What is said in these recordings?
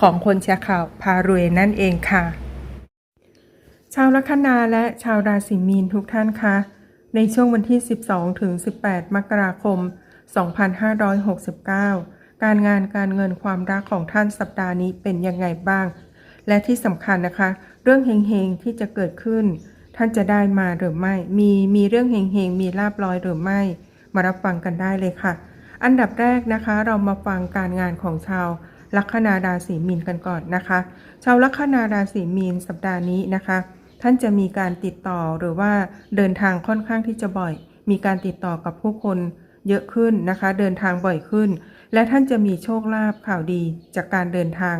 ของคนแชร์ข่าวพารวยนั่นเองค่ะ ชาวลัคนาและชาวราศีมีนทุกท่านคะในช่วงวันที่ 12 ถึง 18 มกราคม 2569 การงานการเงินความรักของท่านสัปดาห์นี้เป็นยังไงบ้าง และที่สำคัญนะคะ เรื่องเฮงๆที่จะเกิดขึ้น ท่านจะได้มาหรือไม่ มีมีเรื่องเฮงๆมีลาบลอยหรือไม่ มารับฟังกันได้เลยค่ะ อันดับแรกนะคะ เรามาฟังการงานของชาว ลัคนาราศีมีนกันก่อนนะคะ ชาวลัคนาราศีมีนสัปดาห์นี้นะคะ ท่านจะมีการติดต่อหรือว่าเดินทางค่อนข้างที่จะบ่อย มีการติดต่อกับผู้คนเยอะขึ้นนะคะ เดินทางบ่อยขึ้น และท่านจะมีโชคลาภข่าวดีจากการเดินทาง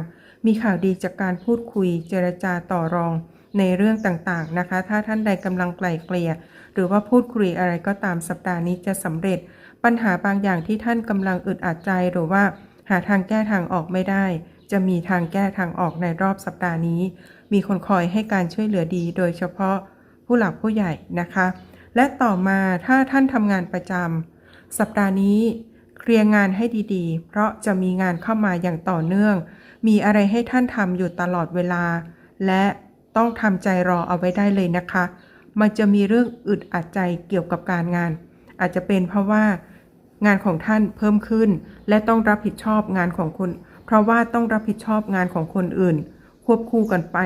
มีข่าวดีจากการพูดคุยเจรจาต่อรองในเรื่องต่างๆนะคะ ถ้าท่านใดกำลังไกล่เกลี่ย หรือว่าพูดคุยอะไรก็ตามสัปดาห์นี้จะสำเร็จ ปัญหาบางอย่างที่ท่านกำลังอึดอัดใจหรือว่า หาทางแก้ทางออกไม่ได้ จะมีทางแก้ทางออกในรอบสัปดาห์นี้ มีคนคอยให้การช่วยเหลือดี โดยเฉพาะผู้หลักผู้ใหญ่นะคะ และต่อมาถ้าท่านทำงานประจำสัปดาห์นี้เคลียร์งานให้ดีๆ เพราะจะมีงานเข้ามาอย่างต่อเนื่อง มีอะไรให้ท่านทำอยู่ตลอดเวลา และต้องทำใจรอเอาไว้ได้เลยนะคะ มันจะมีเรื่องอึดอัดใจเกี่ยวกับการงาน อาจจะเป็นเพราะว่า งานของท่านเพิ่มขึ้น และต้องรับผิดชอบงานของคุณเพราะว่าต้องรับผิดชอบงานของคนอื่น ควบคู่กันไป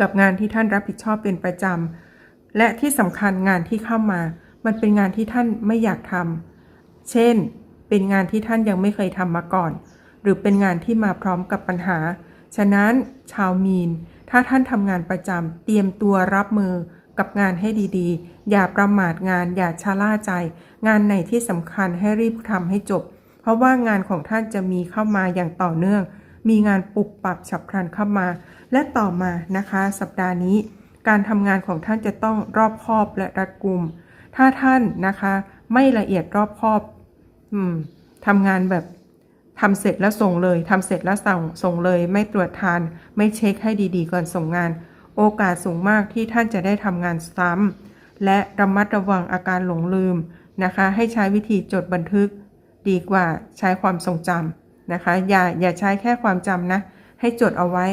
กับงานที่ท่านรับผิดชอบเป็นประจำและที่สำคัญงานที่เข้ามา มันเป็นงานที่ท่านไม่อยากทำเช่น เป็นงานที่ท่านยังไม่เคยทำมาก่อน หรือเป็นงานที่มาพร้อมกับปัญหา ฉะนั้นชาวมีน ถ้าท่านทำงานประจำเตรียมตัวรับมือ กับงานให้ดีๆ อย่าประมาทงาน อย่าชะล่าใจ งานไหนที่สำคัญให้รีบทำให้จบ เพราะว่างานของท่านจะมีเข้ามาอย่างต่อเนื่อง มีงานปุบปับฉับพลันเข้ามา และต่อมานะคะ สัปดาห์นี้ การทำงานของท่านจะต้องรอบคอบและรัดกุม ถ้าท่านนะคะ ไม่ละเอียดรอบคอบอืมทำงานแบบทำเสร็จแล้วส่งเลยทำเสร็จแล้วสั่งส่งเลย ไม่ตรวจทาน ไม่เช็คให้ดีๆ ก่อนส่งงาน โอกาสสูงมากที่ท่านจะได้ทำงานซ้ำและระมัดระวังอาการหลงลืมนะคะ ให้ใช้วิธีจดบันทึก ดีกว่าใช้ความทรงจำนะคะ อย่าอย่าใช้แค่ความจำนะ ให้จดเอาไว้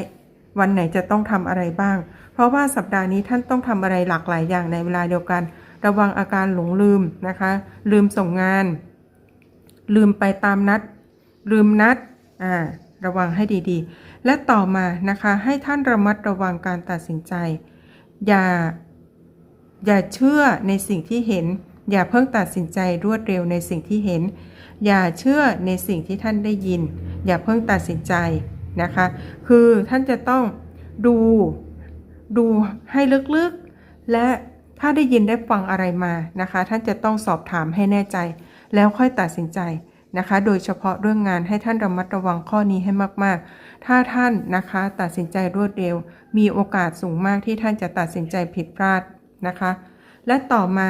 วันไหนจะต้องทำอะไรบ้าง เพราะว่าสัปดาห์นี้ท่านต้องทำอะไรหลากหลายอย่างในเวลาเดียวกัน ระวังอาการหลงลืมนะคะ ลืมส่งงาน ลืมไปตามนัด ลืมนัดอ่า ระวังให้ดีๆ และต่อมานะคะให้ท่านระมัดระวังการตัดสินใจ อย่า อย่าเชื่อในสิ่งที่เห็น อย่าเพิ่งตัดสินใจรวดเร็วในสิ่งที่เห็น อย่าเชื่อในสิ่งที่ท่านได้ยิน อย่าเพิ่งตัดสินใจนะคะ คือท่านจะต้องดูดูให้ลึกๆ และถ้าได้ยินได้ฟังอะไรมานะคะ ท่านจะต้องสอบถามให้แน่ใจ แล้วค่อยตัดสินใจ นะคะ โดยเฉพาะเรื่องงานให้ท่านระมัดระวังข้อนี้ให้มาก ๆ ถ้าท่านนะคะตัดสินใจรวดเร็ว มีโอกาสสูงมากที่ท่านจะตัดสินใจผิดพลาดนะคะ และต่อมา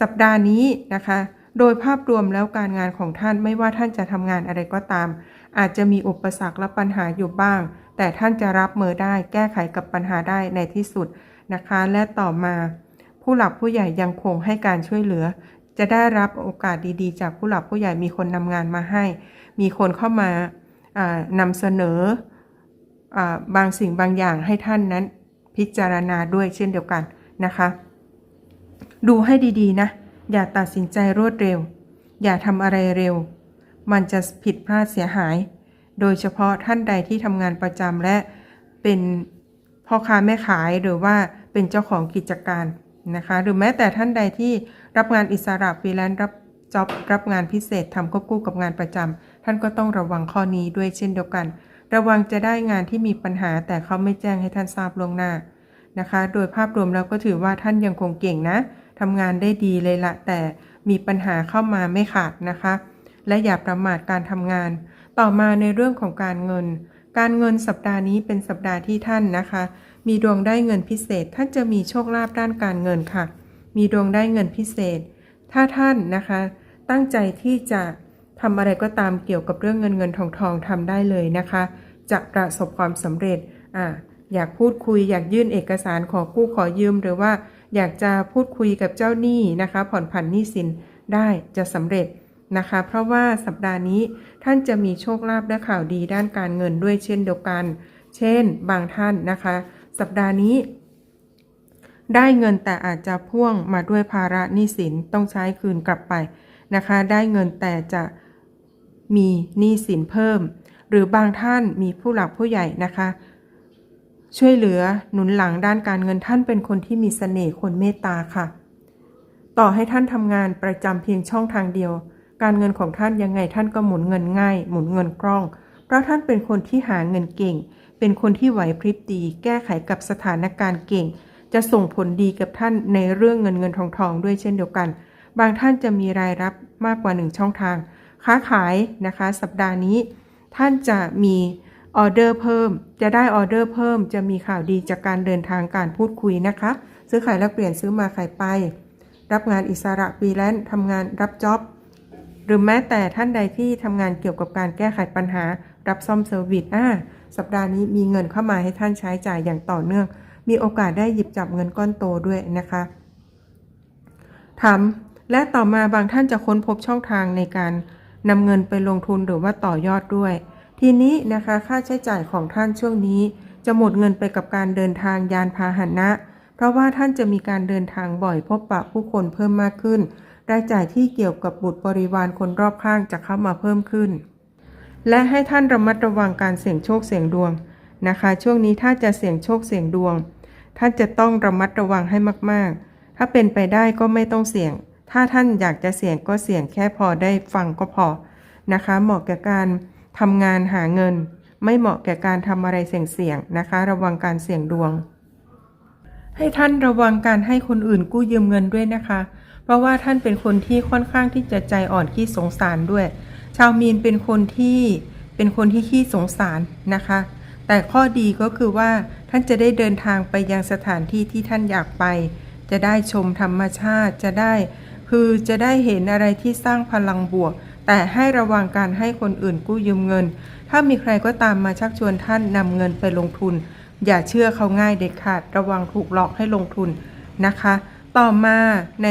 สัปดาห์นี้นะคะ โดยภาพรวมแล้วการงานของท่านไม่ว่าท่านจะทำงานอะไรก็ตาม อาจจะมีอุปสรรคและปัญหาอยู่บ้าง แต่ท่านจะรับมือได้แก้ไขกับปัญหาได้ในที่สุดนะคะ และต่อมาผู้หลักผู้ใหญ่ยังคงให้การช่วยเหลือ จะได้รับโอกาสดีๆ จากผู้หลักผู้ใหญ่มีคนนำงานมาให้ มีคนเข้ามานำเสนออบางสิ่งบางอย่างให้ท่านนั้นพิจารณาด้วยเช่นเดียวกันนะคะ ดูให้ดีๆนะ อย่าตัดสินใจรวดเร็ว อย่าทำอะไรเร็ว มันจะผิดพลาดเสียหาย โดยเฉพาะท่านใดที่ทำงานประจำและเป็นพ่อค้าแม่ขายหรือว่าเป็นเจ้าของกิจการ นะคะ หรือแม้แต่ท่านใดที่รับงานอิสระฟรีแลนซ์รับจ็อบรับงานพิเศษทำควบคู่กับงานประจำท่านก็ต้องระวังข้อนี้ด้วยเช่นเดียวกัน ระวังจะได้งานที่มีปัญหาแต่เขาไม่แจ้งให้ท่านทราบล่วงหน้านะคะ โดยภาพรวมแล้วก็ถือว่าท่านยังคงเก่งนะทำงานได้ดีเลยละแต่มีปัญหาเข้ามาไม่ขาดนะคะ และอย่าประมาทการทำงาน ต่อมาในเรื่องของการเงิน การเงินสัปดาห์นี้เป็นสัปดาห์ที่ท่านนะคะ มีดวงได้เงินพิเศษ ท่านจะมีโชคลาภด้านการเงินค่ะ มีดวงได้เงินพิเศษ ถ้าท่านนะคะ ตั้งใจที่จะทำอะไรก็ตามเกี่ยวกับเรื่องเงินเงินทองทองทำได้เลยนะคะ จะประสบความสำเร็จอ่าอยากพูดคุยอยากยื่นเอกสารขอกู้ขอยืม หรือว่าอยากจะพูดคุยกับเจ้าหนี้นะคะ ผ่อนผันหนี้สินได้จะสำเร็จนะคะ เพราะว่าสัปดาห์นี้ท่านจะมีโชคลาภและข่าวดีด้านการเงินด้วยเช่นเดียวกัน เช่น บางท่านนะคะ สัปดาห์นี้ ได้เงินแต่อาจจะพ่วงมาด้วยภาระหนี้สินต้องใช้คืนกลับไปนะคะ ได้เงินแต่จะมีหนี้สินเพิ่ม หรือบางท่านมีผู้หลักผู้ใหญ่นะคะ ช่วยเหลือหนุนหลังด้านการเงินท่านเป็นคนที่มีเสน่ห์คนเมตตาค่ะ ต่อให้ท่านทำงานประจำเพียงช่องทางเดียว การเงินของท่านยังไงท่านก็หมุนเงินง่าย หมุนเงินคล่อง เพราะท่านเป็นคนที่หาเงินเก่ง เป็นคนที่ไหวพริบดี แก้ไขกับสถานการณ์เก่ง จะส่งผลดีกับท่านในเรื่องเงินเงินทองทองด้วยเช่นเดียวกัน บางท่านจะมีรายรับมากกว่าหนึ่งช่องทาง ค้าขายนะคะ สัปดาห์นี้ ท่านจะมีออเดอร์เพิ่ม จะได้ออเดอร์เพิ่ม จะมีข่าวดีจากการเดินทางการพูดคุยนะคะ ซื้อขายแลกเปลี่ยนซื้อมาขายไป รับงานอิสระฟรีแลนซ์ทำงานรับจ็อบหรือแม้แต่ท่านใดที่ทำงานเกี่ยวกับการแก้ไขปัญหา รับซ่อมเซอร์วิสอ่า สัปดาห์นี้มีเงินเข้ามาให้ท่านใช้จ่ายอย่างต่อเนื่อง มีโอกาสได้หยิบจับเงินก้อนโตด้วยนะคะถามและต่อมาบางท่านจะค้นพบช่องทางในการนำเงินไปลงทุนหรือว่าต่อยอดด้วย ทีนี้นะคะค่าใช้จ่ายของท่านช่วงนี้ จะหมดเงินไปกับการเดินทางยานพาหนะ เพราะว่าท่านจะมีการเดินทางบ่อยพบปะผู้คนเพิ่มมากขึ้น รายจ่ายที่เกี่ยวกับบุตรบริวารคนรอบข้างจะเข้ามาเพิ่มขึ้น และให้ท่านระมัดระวังการเสี่ยงโชคเสี่ยงดวงนะคะ ช่วงนี้ถ้าจะเสี่ยงโชคเสี่ยงดวง ท่านจะต้องระมัดระวังให้มาก ๆ ถ้าเป็นไปได้ก็ไม่ต้องเสี่ยง ถ้าท่านอยากจะเสี่ยงก็เสี่ยงแค่พอได้ฟังก็พอนะคะ เหมาะแก่การทำงานหาเงิน ไม่เหมาะแก่การทำอะไรเสี่ยงๆนะคะ ระวังการเสี่ยงดวง ให้ท่านระวังการให้คนอื่นกู้ยืมเงินด้วยนะคะ เพราะว่าท่านเป็นคนที่ค่อนข้างที่จะใจอ่อนขี้สงสารด้วย ชาวมีนเป็นคนที่เป็นคนที่ขี้สงสารนะคะ แต่ข้อดีก็คือว่าท่านจะได้เดินทางไปยังสถานที่ที่ท่านอยากไป จะได้ชมธรรมชาติจะได้ คือจะได้เห็นอะไรที่สร้างพลังบวก แต่ให้ระวังการให้คนอื่นกู้ยืมเงิน ถ้ามีใครก็ตามมาชักชวนท่านนำเงินไปลงทุน อย่าเชื่อเขาง่ายเด็ดขาด ระวังถูกหลอกให้ลงทุนนะคะ ต่อมาใน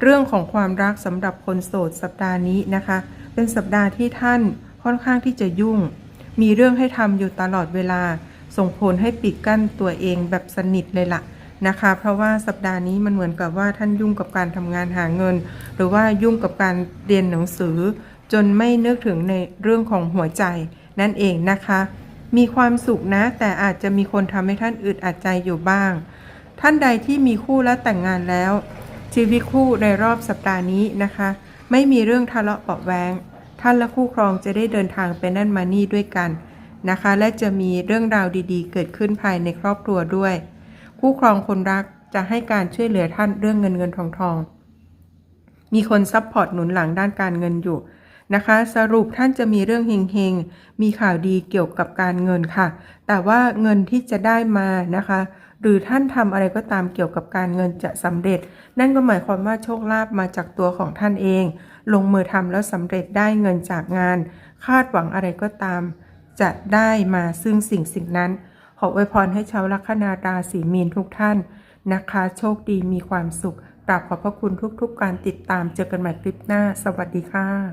เรื่องของความรักสำหรับคนโสดสัปดาห์นี้นะคะ เป็นสัปดาห์ที่ท่านค่อนข้างที่จะยุ่ง มีเรื่องให้ทำอยู่ตลอดเวลา ส่งผลให้ปิดกั้นตัวเองแบบสนิทเลยล่ะนะคะ เพราะว่าสัปดาห์นี้มันเหมือนกับว่าท่านยุ่งกับการทำงานหาเงิน หรือว่ายุ่งกับการเรียนหนังสือ จนไม่นึกถึงในเรื่องของหัวใจนั่นเองนะคะ มีความสุขนะ แต่อาจจะมีคนทำให้ท่านอึดอัดใจอยู่บ้าง ท่านใดที่มีคู่และแต่งงานแล้วชีวิตคู่ในรอบสัปดาห์นี้นะคะ ไม่มีเรื่องทะเลาะเบาแวงท่านและคู่ครองจะได้เดินทางไปนั่นมานี่ด้วยกันนะคะ และจะมีเรื่องราวดีๆ เกิดขึ้นภายในครอบครัวด้วย คู่ครองคนรักจะให้การช่วยเหลือท่านเรื่องเงินเงินทองทองมีคนซัพพอร์ตหนุนหลังด้านการเงินอยู่นะคะ สรุปท่านจะมีเรื่องเฮงๆ มีข่าวดีเกี่ยวกับการเงินค่ะ แต่ว่าเงินที่จะได้มานะคะ หรือท่านทำอะไรก็ตามเกี่ยวกับการเงินจะสำเร็จ นั่นก็หมายความว่าโชคลาภมาจากตัวของท่านเอง ลงมือทำแล้วสำเร็จได้เงินจากงาน คาดหวังอะไรก็ตาม จะได้มาซึ่งสิ่งสิ่งนั้น ขออวยพรให้ชาวลัคนาราศีมีนทุกท่านนะคะ โชคดีมีความสุขกราบขอบพระคุณทุกๆการติดตามเจอกันใหม่คลิปหน้า สวัสดีค่ะ